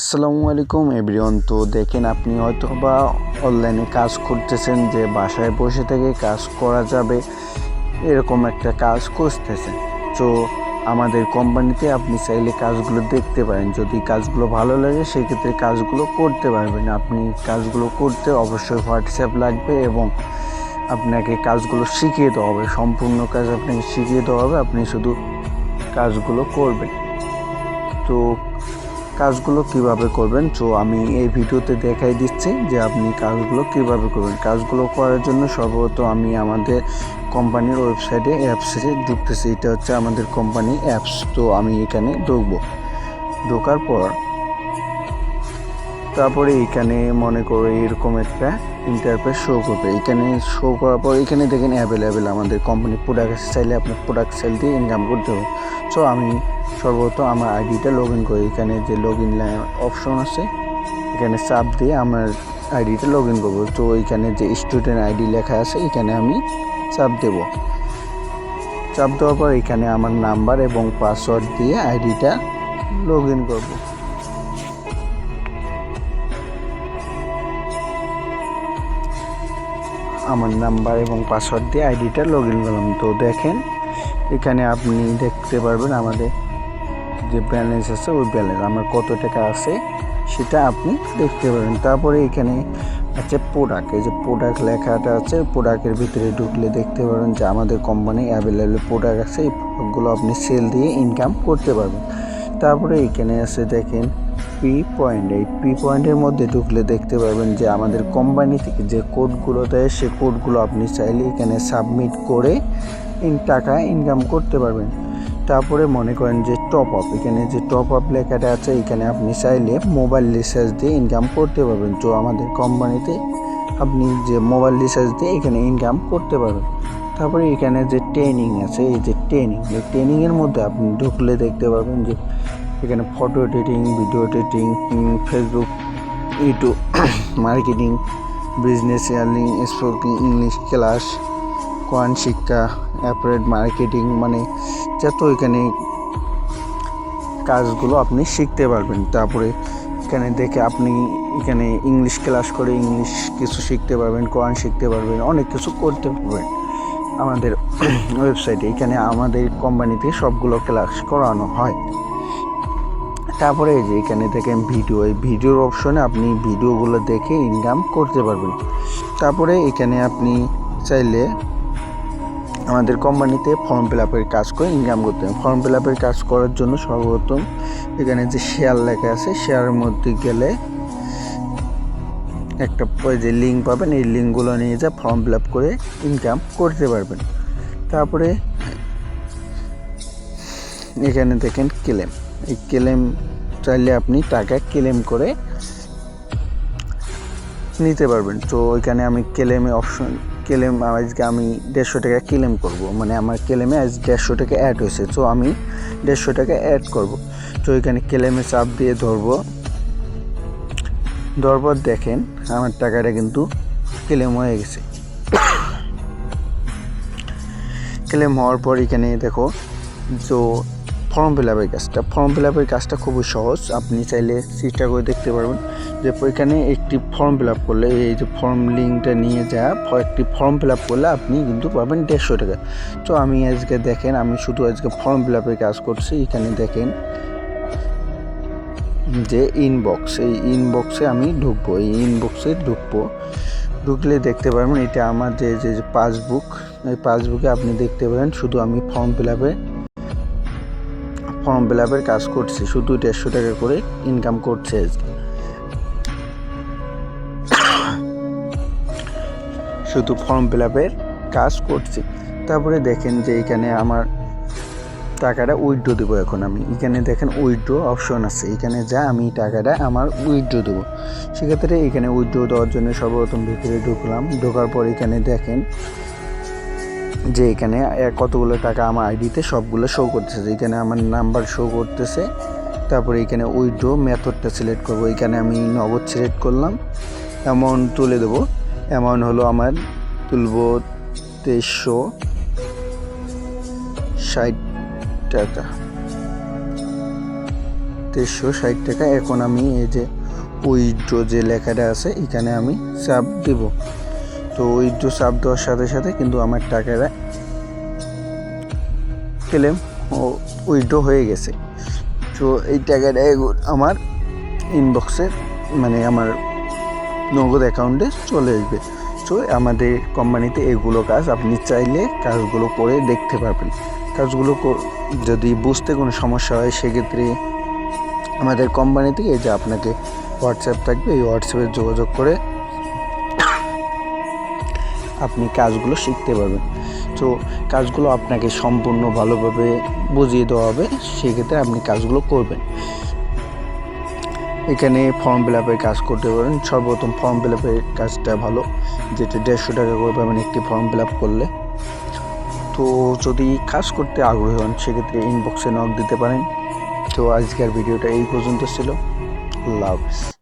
আসসালামু আলাইকুম এভরিওয়ান। তো দেখেন আপনি হয়তো বা অনলাইনে কাজ করতেছেন যে বাসায় বসে থেকে কাজ করা যাবে, এরকম একটা কাজ করতেছেন। তো আমাদের কোম্পানিতে আপনি চাইলে কাজগুলো দেখতে পারেন। যদি কাজগুলো ভালো লাগে, সেক্ষেত্রে কাজগুলো করতে পারবেন। আপনি কাজগুলো করতে অবশ্যই হোয়াটসঅ্যাপ লাগবে এবং আপনাকে কাজগুলো শিখিয়ে দেওয়া হবে। সম্পূর্ণ কাজ আপনাকে শিখিয়ে দেওয়া হবে। আপনি শুধু কাজগুলো করবেন। তো কাজগুলো কীভাবে করবেন? তো আমি এই ভিডিওতে দেখাই দিচ্ছি যে আপনি কাজগুলো কীভাবে করবেন। কাজগুলো করার জন্য সর্বপ্রথম আমি আমাদের কোম্পানির ওয়েবসাইটে অ্যাপসে ঢুকতেছি। এটা হচ্ছে আমাদের কোম্পানি অ্যাপস। তো আমি এখানে ঢুকবো। ঢোকার পর তারপরে এখানে মনে করো এরকম একটা ইন্টারফেস শো করবে। এখানে শো করার পর এখানে দেখেন অ্যাভেলেবেল আমাদের কোম্পানির প্রোডাক্ট চাইলে আপনার প্রোডাক্ট সেল দিয়ে ইনকাম করতে হবে সো আমি সর্বপ্রথম আমার আইডিটা লগ ইন করি। এখানে যে লগ ইন অপশন আছে, এখানে চাপ দিয়ে আমার আইডিটা লগ ইন করব। তো এখানে যে স্টুডেন্ট আইডি লেখা আছে, এখানে আমি চাপ দেব। চাপ দেওয়ার পর এখানে আমার নাম্বার এবং পাসওয়ার্ড দিয়ে আইডিটা লগ ইন করব। আমার নাম্বার এবং পাসওয়ার্ড দিয়ে আইডিটা লগ ইন করলাম। তো দেখেন, এখানে আপনি দেখতে পারবেন আমাদের যে ব্যালেন্স আছে, ওই ব্যালেন্স আমার কত টাকা আছে সেটা আপনি দেখতে পারবেন তারপরে এখানে আছে প্রোডাক্ট এই যে প্রোডাক্ট লেখাটা আছে প্রোডাক্টের ভিতরে ঢুকলে দেখতে পারবেন যে আমাদের কোম্পানি অ্যাভেলেবেল প্রোডাক্ট আছে, এই প্রোডাক্টগুলো আপনি সেল দিয়ে ইনকাম করতে পারবেন। তারপরে এখানে আছে দেখেন পি পয়েন্ট এই পি পয়েন্টের মধ্যে ঢুকলে দেখতে পাবেন যে আমাদের কোম্পানি থেকে যে কোডগুলো দেয়, সে কোডগুলো আপনি চাইলে এখানে সাবমিট করে টাকা ইনকাম করতে পারবেন। তারপরে মনে করেন যে টপ আপ এখানে যে টপ আপ লেখাটা আছে, এখানে আপনি চাইলে মোবাইল রিচার্জ দিয়ে ইনকাম করতে পারবেন। তো আমাদের কোম্পানিতে আপনি যে মোবাইল রিচার্জ দিয়ে এখানে ইনকাম করতে পারবেন। তারপরে এখানে যে ট্রেনিং আছে, এই যে ট্রেনিং এই ট্রেনিংয়ের মধ্যে আপনি ঢুকলে দেখতে পাবেন যে এখানে photo editing video editing Facebook YouTube marketing business earning sporting English class কোয়ান শিক্ষা অ্যাপারেট মার্কেটিং মানে যত এখানে কাজগুলো আপনি শিখতে পারবেন। তারপরে এখানে দেখে আপনি এখানে ইংলিশ ক্লাস করে ইংলিশ কিছু শিখতে পারবেন, কোরআন শিখতে পারবেন, অনেক কিছু করতে পারবেন। আমাদের ওয়েবসাইটে এখানে আমাদের কোম্পানিতে সবগুলো ক্লাস করানো হয়। তারপরে যে এখানে দেখেন ভিডিও এই ভিডিওর অপশনে আপনি ভিডিওগুলো দেখে ইনকাম করতে পারবেন। তারপরে এখানে আপনি চাইলে আমাদের কোম্পানিতে ফর্ম ফিল আপের কাজ করে ইনকাম করতে হবে ফর্ম ফিল আপের কাজ করার জন্য সর্বপ্রথম এখানে যে শেয়ার লেখা আছে শেয়ারের মধ্যে গেলে একটা ওই যে লিঙ্ক পাবেন, এই লিঙ্কগুলো নিয়ে যা ফর্ম ফিল আপ করে ইনকাম করতে পারবেন। তারপরে এখানে দেখেন ক্লেম এই ক্লেম চাইলে আপনি টাকা ক্লেম করে নিতে পারবেন। তো ওইখানে আমি ক্লেমে অপশন ক্লেম আজকে আমি দেড়শো টাকা ক্লেম করব। মানে আমার ক্লেমে আজ দেড়শো টাকা অ্যাড হয়েছে। তো আমি দেড়শো টাকা অ্যাড করব। তো এখানে ক্লেমে চাপ দিয়ে ধরবো। পর দেখেন, আমার টাকাটা কিন্তু ক্লেম হয়ে গেছে। ক্লেম হওয়ার পর এখানে দেখো তো ফর্ম ফিল আপের কাজটা। ফর্ম ফিল আপের কাজটা খুবই সহজ। আপনি চাইলে চেষ্টা করে দেখতে পারবেন। যে এখানে একটি ফর্ম ফিল আপ করলে, এই যে ফর্ম লিঙ্কটা নিয়ে যা, একটি ফর্ম ফিল আপ করলে আপনি কিন্তু পাবেন দেড়শো টাকা। তো আমি আজকে দেখেন, আমি শুধু আজকে ফর্ম ফিল আপের কাজ করছি। এখানে দেখেন যে ইনবক্স এই ইনবক্সে আমি ঢুকবো, এই ইনবক্সে ঢুকবো। ঢুকলে দেখতে পারবেন, এটা আমার যে যে পাসবুক এই পাসবুকে আপনি দেখতে পারেন, শুধু আমি ফর্ম ফিল আপে ফর্ম ফিল আপের কাজ করছি। শুধু দেড়শো টাকা করে ইনকাম করছে আজকে। শুধু ফর্ম ফিল আপের কাজ করছি। তারপরে দেখেন যে এখানে আমার টাকাটা উইথড্র দেবো এখন আমি। এখানে দেখেন উইথড্র অপশন আছে। এখানে যা আমি টাকাটা আমার উইথড্র দেবো। সেক্ষেত্রে এখানে উইথড্র দেওয়ার জন্য সর্বপ্রথম ভিতরে ঢুকলাম। ঢোকার পর এখানে দেখেন যে এখানে কতগুলো টাকা আমার আইডিতে সবগুলো শো করতেছে। এখানে আমার নাম্বার শো করতেছে। তারপরে এখানে উইথড্র মেথডটা সিলেক্ট করব। এখানে আমি নগদ সিলেক্ট করলাম। অ্যামাউন্ট তুলে দেবো। অ্যামাউন্ট হলো আমার তুলবো তেইশশো ষাট টাকা। তেইশশো ষাট টাকা। এখন আমি এই যে উইড্রো যে লেখাটা আছে, এখানে আমি চাপ দিব। তো উইড্রো চাপ দেওয়ার সাথে সাথে কিন্তু আমার টাকাটা ক্লেম ও উইড্রো হয়ে গেছে। তো এই টাকাটা আমার ইনবক্সে মানে আমার নগদ অ্যাকাউন্টে চলে আসবে। তো আমাদের কোম্পানিতে এগুলো কাজ আপনি চাইলে কাজগুলো করে দেখতে পারবেন। কাজগুলো যদি বুঝতে কোনো সমস্যা হয়, সেক্ষেত্রে আমাদের কোম্পানি থেকে যে আপনাকে হোয়াটসঅ্যাপ থাকবে, এই হোয়াটসঅ্যাপে যোগাযোগ করে আপনি কাজগুলো শিখতে পারবেন। তো কাজগুলো আপনাকে সম্পূর্ণ ভালোভাবে বুঝিয়ে দেওয়া হবে, সেক্ষেত্রে আপনি কাজগুলো করবেন। এখানে ফর্ম ফিল আপের কাজ করতে পারেন। সর্বপ্রথম ফর্ম ফিল আপের কাজটা ভালো, যেটা দেড়শো টাকা করে পাবেন একটি ফর্ম ফিল আপ করলে। তো যদি কাজ করতে আগ্রহী হন, সেক্ষেত্রে ইনবক্সে নক দিতে পারেন। তো আজকের ভিডিওটা এই পর্যন্ত ছিল। আল্লাহ হাফিজ।